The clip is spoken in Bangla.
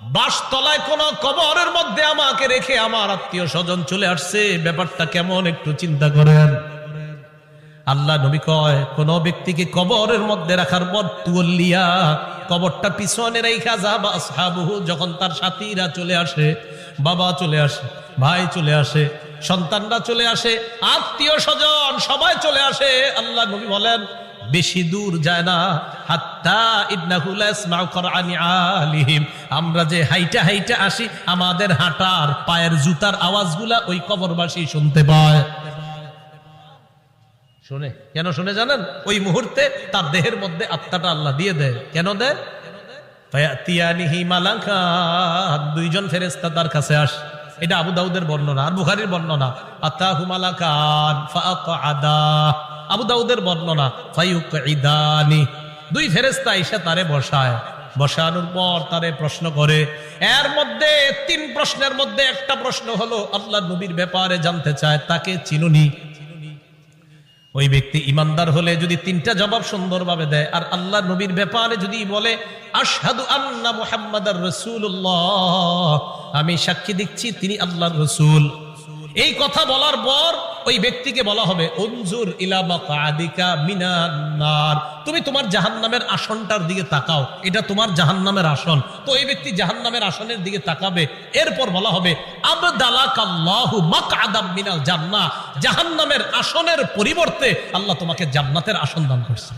বাসতলায় কোন কবরের মধ্যে আমাকে রেখে আমার আত্মীয় স্বজন চলে আসছে। ব্যাপারটা কেমন একটু চিন্তা করেন। আল্লাহ নবী কয়, কোন ব্যক্তিকে কবরের মধ্যে রাখার পর তুলিয়া কবরটা পিছনে রেখা যাবা সাবুহু যখন তার সাথীরা চলে আসে, বাবা চলে আসে, ভাই চলে আসে সন্তানরা চলে আসে, আত্মীয় স্বজন সবাই চলে আসে। আল্লাহ নবী বলেন, বেশি দূর যায় না। আমরা যে হাইটা হাইটা আসি, আমাদের হাঁটার পায়ের জুতার আওয়াজগুলা ওই কবরবাসী শুনতে পায়। শুনে? কেন শুনে জানেন? ওই মুহূর্তে তার দেহের মধ্যে আত্মাটা আল্লাহ দিয়ে দেয়। কেন দেয়? দুইজন ফেরেশতা তার কাছে আস। এটা আবু দাউদের বর্ণনা, আর বুখারির বর্ণনা। আতাহু মালাকান আদা আবু দাউদের বর্ণনা, ফায়ুকঈদানি। দুই ফেরেস্তা এসে তারে বসায়। বসানোর পর তারে প্রশ্ন করে, এর মধ্যে তিন প্রশ্নের মধ্যে একটা প্রশ্ন হলো, আল্লাহ নবীর ব্যাপারে জানতে চায়, তাকে চিনুনি। ওই ব্যক্তি ইমানদার হলে যদি তিনটা জবাব সুন্দরভাবে দেয়, আর আল্লাহ নবীর ব্যাপারে যদি বলে, আশহাদু আন্না মুহাম্মাদার রাসূলুল্লাহ আমি সাক্ষী দিচ্ছি তিনি আল্লাহর রসুল। এই কথা বলার পর ওই ব্যক্তিকে বলা হবে অঞ্জুর ইলা মিনান্নার তুমি তোমার জাহান্নামের আসনটার দিকে তাকাও, এটা তোমার জাহান্নামের আসন। তো এই ব্যক্তি জাহান্নামের আসনের দিকে তাকাবে, এরপর বলা হবে জান্নাহ। জাহান্নামের আসনের পরিবর্তে আল্লাহ তোমাকে জান্নাতের আসন দান করছে